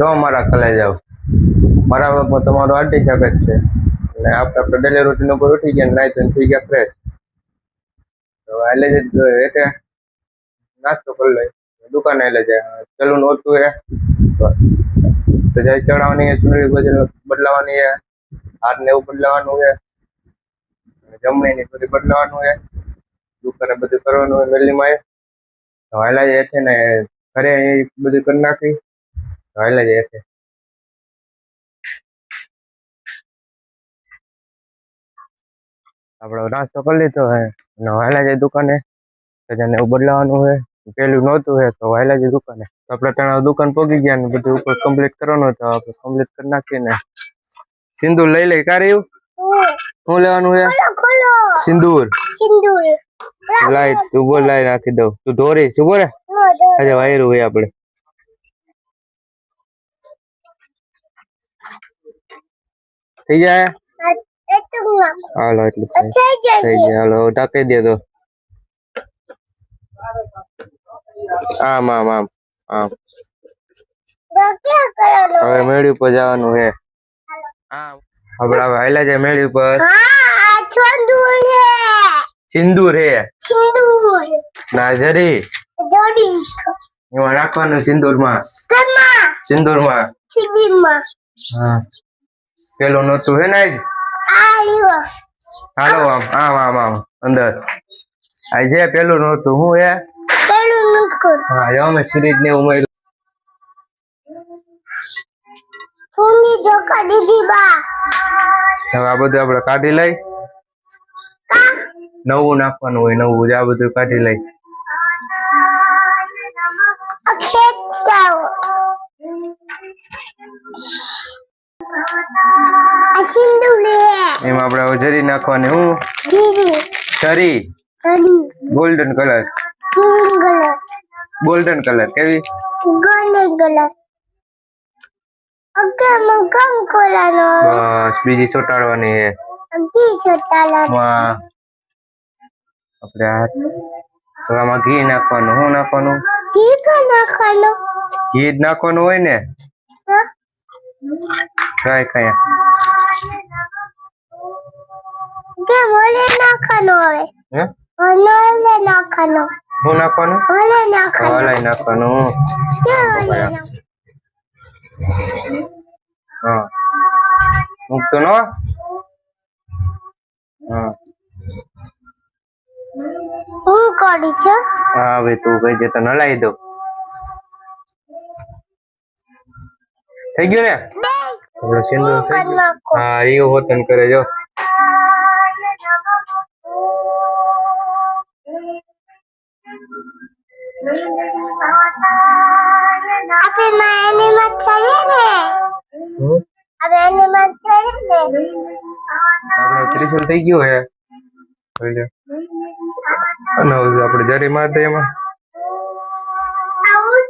જો અમારા કલે જાવ મારા વર્ગમાં તમારું હાર્દિક સ્વાગત છે. અને આપણે આપણે ડેલી રૂટીન ઉપર ઉઠી ગયા નાઈ ધોઈને થઈ ગયા ફ્રેશ તો એટલે જ એટલે નાસ્તો કરી લઈ. દુકાને એટલે જાય. ચલું ઓછું હે. તો- જાય ચડાવવાની ચૂંટણી બદલ બદલાવાની હે. હાથ ને એવું બદલાવાનું હે. જમણીની બધું બદલાવાનું હે. દુકાને બધું કરવાનું હોય વેલીમાં એ તો એટલે જ છે ને ઘરે એ બધું કરી નાખી. હાલા જ છે આપણો નાસ્તો કરી લીધો હે અને હાલા જાય દુકાને તો જેને એવું બદલાવાનું હે પેલું નહોતું હે તો હાલા જાય દુકાને તો આપણે ત્યાં દુકાન પહોંચી ગયા ને બધું ઉપર કમ્પ્લીટ કરવાનું હતું આપણે કમ્પ્લીટ કરી નાખીને સિંદૂર લઈ લઈ કાઢ્યું શું લેવાનું હે ખોલો સિંદૂર સિંદૂર લાઈ તું બોલ લાઈ નાખી દઉં તું ઢોરી શું બોલે આજે વાયરું હોય આપણે થઈ જાય? હાલો એટલું થઈ જાય હાલો ઢાંકી દે તો. આમ આમ આમ આમ. હવે મેળી ઉપર જવાનું છે. હવે હાલ્યા જાય મેળી ઉપર. સિંદૂર હે સિંદૂર સિંદૂર નાઝરી એમાં રાખવાનું સિંદૂરમાં. કમા સિંદૂરમાં. સિદ્ધીમાં હા. પેલું નહોતું હે ને હાલો આમ આમ આમ આમ અંદર. આ જે પેલું નહોતું હું હે? હા અમે સિરીજ ને ઉમેર્યું હવે આ બધું આપણે કાઢી લઈ. નવું નાખવાનું હોય નવું જ આ બધું કાઢી લઈ. એમાં આપણે હવે જરી નાખવાની હું? જરી. ગોલ્ડન કલર ગોલ્ડન કલર કેવી? ગોલ્ડન કલર ઓકે હું કોલાનો બસ બીજી ચોટાડવાની છે. માં આપણે તો ઘી નાખવાનું. શું નાખવાનું? કા નાખવાનો. ઘી જ નાખવાનું હોય ને? ટ્રાય કયા કે બોલે નાખવાનો હવે હે ઓલે નાખવાનો શું નાખવાનું ઓલે નાખવાનો હલાઈ નાખવાનું કે ઓલે હા મૂકતો નો હા હું કરી છે હા હવે તું કઈ દે તો નલાઈ દઉં થઈ ગયું ને? આપણો સિંદૂર થઈ ગયું. હા એ હોતન કરે, જો. આપણે ત્રિશુલ થઈ ગયું હે. અને આપણે જરી માર એમાં. આવું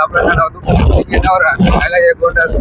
બીજો કરી શકીએ આપણે નાના દુકાન થઈ ગયા નવરા હાલ્યા જાય ગોંડલ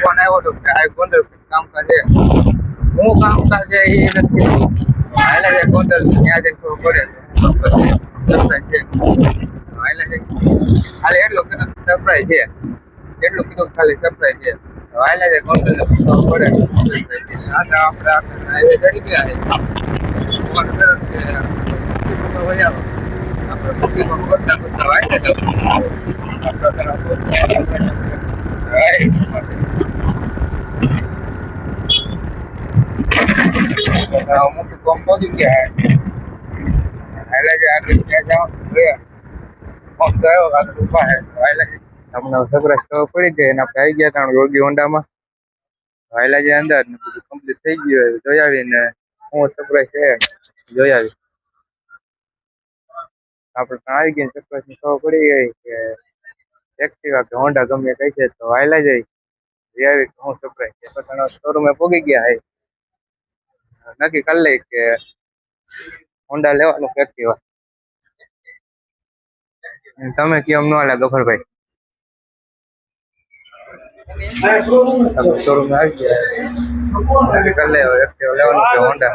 ફોન આવ્યો હતો કે આ ગોંડલ કામ કાજે હું કામ કાજે એ નથી હાલ્યા જાય ગોંડલ ત્યાં જઈને ખબર પડે સરપ્રાઈઝ છે હાલ્યા જાય ખાલી એટલું કીધું સરપ્રાઈઝ છે એટલું કીધું કે ખાલી સરપ્રાઈઝ છે વાયલા છે કોન્ટ્રોલ પડે આ તો આપણે હાઈવે ચડી ગયા છે આપણે બુકીમાં કરતા કરતા વાયલા જવું આપણે પેલા અમુક કોમ પહોંચી ગયા હાઈલા જે આગળ ત્યાં જાઓ ગયા ફોન કર્યો આગળ ઉભા હે વાયલા છે તમને સરપ્રાઈઝ ખબર પડી ગઈ અને આપણે આવી ગયા હતા યોગી હોન્ડામાં વાયલા જે અંદર ને બધું કમ્પ્લીટ થઈ ગયું હોય જોઈ આવીને હું સરપ્રાઈઝ છે જોઈ આવી આપણે ત્યાં આવી ગયા સરપ્રાઈઝ ની ખબર પડી ગઈ કે એક્ટિવા કે હોન્ડા ગમે એ કઈ છે તો વાયલા જઈ જોઈ આવી કે હું સરપ્રાઈઝ છે પોતાના શોરૂમે પોગી ગયા હે નક્કી કરી લઈ કે હોન્ડા લેવાનું કે એક્ટિવા તમે કેમ ન હાલે ગફરભાઈ શોરૂમ આવી ગયા નક્કી કરી લે હવે એક્ટિવા લેવાનું કે હોન્ડા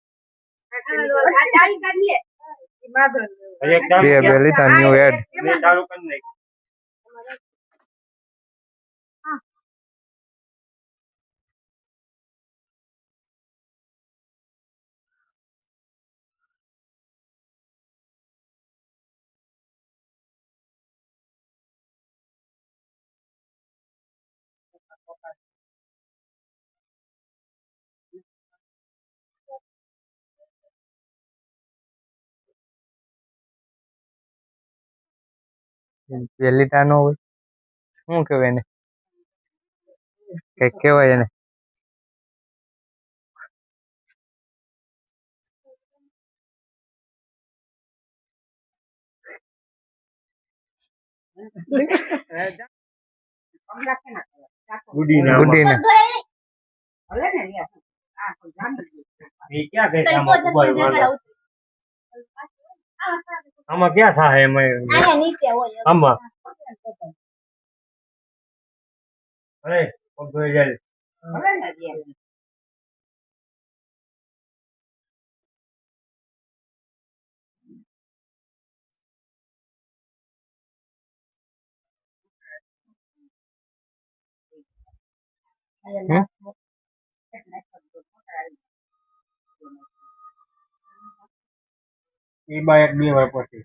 બે બે લીધા ન્યુ એડ બે લીધા નો હોય. શું કહેવાય એને? કંઈક કહેવાય એને. ગુડીના. ગુડી ને એ ક્યાં કઈ આમાં ઉભા રહેવાના? આમાં ક્યાં થાય એમાં નીચે હોય આમાં અરે પગ ધોઈ જાય એ બા એક બે વાર પછી.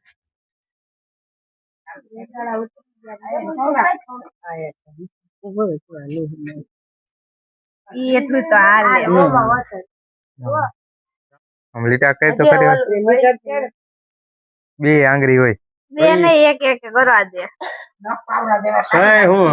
એટલું તો લીટા કઈ તો કરી બે આંગળી હોય. બે નહીં એક એક કરવા દે. કઈ હું?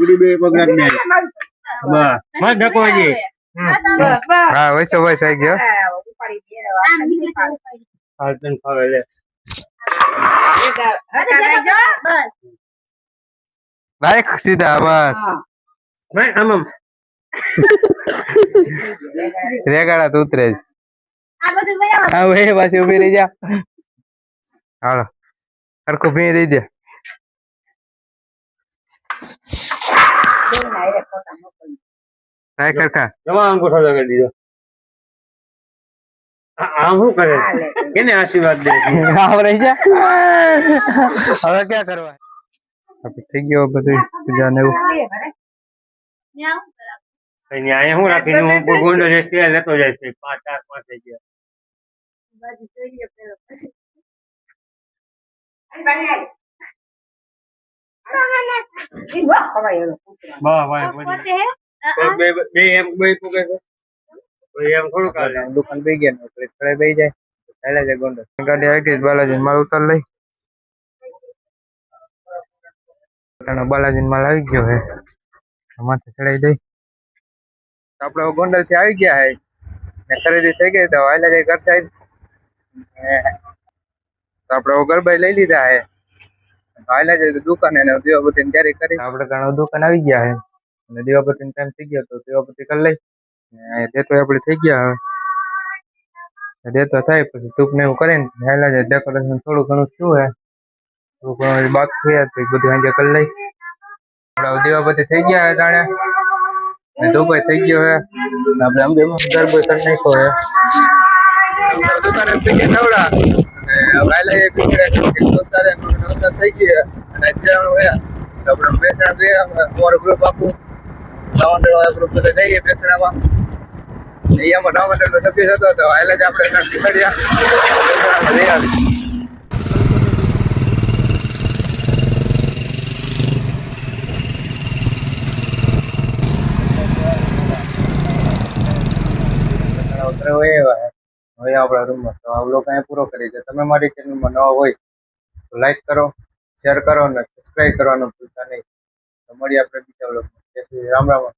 ઉડી બે પગ હજી હા વૈસો વૈસ આવી ગયો. રાખ સીધા બસ. ભાઈ આમ રેગાડા તો ઉતરે જ. આ બધું પાછી ઊભી રહી જા. હાલો. સરખું ભી દઈ દે ટ્રાય કરતા. જમા અંગૂઠો લગાડી દીધો. આ આમ શું કરે કેને આશીર્વાદ દે જા. હવે ક્યાં કરવા? આપણે થઈ ગયો બધું પૂજા ને એવું. કઈ અહીંયા શું રાખીને હું કોઈ ગોંડલ જે લેતો જાય છે. પાંચ ચાર પાંચ થઈ ગયા. હે બે બે- બે એમ બે પૂગે છે કોઈ એમ થોડું કાલે દુકાન બે ગયા ને એટલે થોડે બે જાય ચાલે જાય ગોંડલ ગાડી આવી ગઈ બાલાજી માલ ઉતાર લઈ પોતાનો બાલાજી માલ આવી ગયો હે માથે ચડાઈ દઈ આપડે હવે ગોંડલ થી આવી ગયા હે ને ખરીદી થઈ ગઈ તો હાલે જાય ઘર સાઈડ તો આપડે હવે ગરબાઈ લઈ લીધા હે હાલે જાય દુકાને ને દીવાબત્તી ની તૈયારી કરી આપડે ઘણા દુકાન આવી ગયા હે અને દીવાબત્તી નો ટાઈમ થઈ ગયો તો દીવાબત્તી કરી લઈ ને દેતો આપડે થઈ ગયા હવે દેતો થાય પછી ધૂપ ને એવું કરીને હાલા જાય ડેકોરેશન થોડું ઘણું થયું હે થોડું ઘણું હજી બાકી થયા તો એ બધું આજે કરી લઈ આપડે દીવાબત્તી થઈ ગયા હે જાણે ને ધૂપાઈ થઈ ગયો હે ને આપણે અંબે ગરબો કરી નાખ્યો હે દુકાને થઈ ગયા નવડા અને એ હાલા જાય નવતા થઈ ગયા અને અત્યારે હે તો આપણે બેસણા ગયા અમારું વાળા ગ્રુપ બધા જઈએ બેસણામાં એમાં રાવણ નો સભ્ય હતો, તો હાલે જ આપણે આવી ઉતરે હોય એવા હે. હવે આપણા રૂમમાં તો આ લોકો અહીંયા પૂરો કરી છે. તમે મારી ચેનલમાં નવા હોય તો લાઈક કરો શેર કરો અને સબસ્ક્રાઈબ કરવાનું ભૂલતા નહીં. તો મળીએ આપણે બીજા વ્લોગમાં રામ રામ.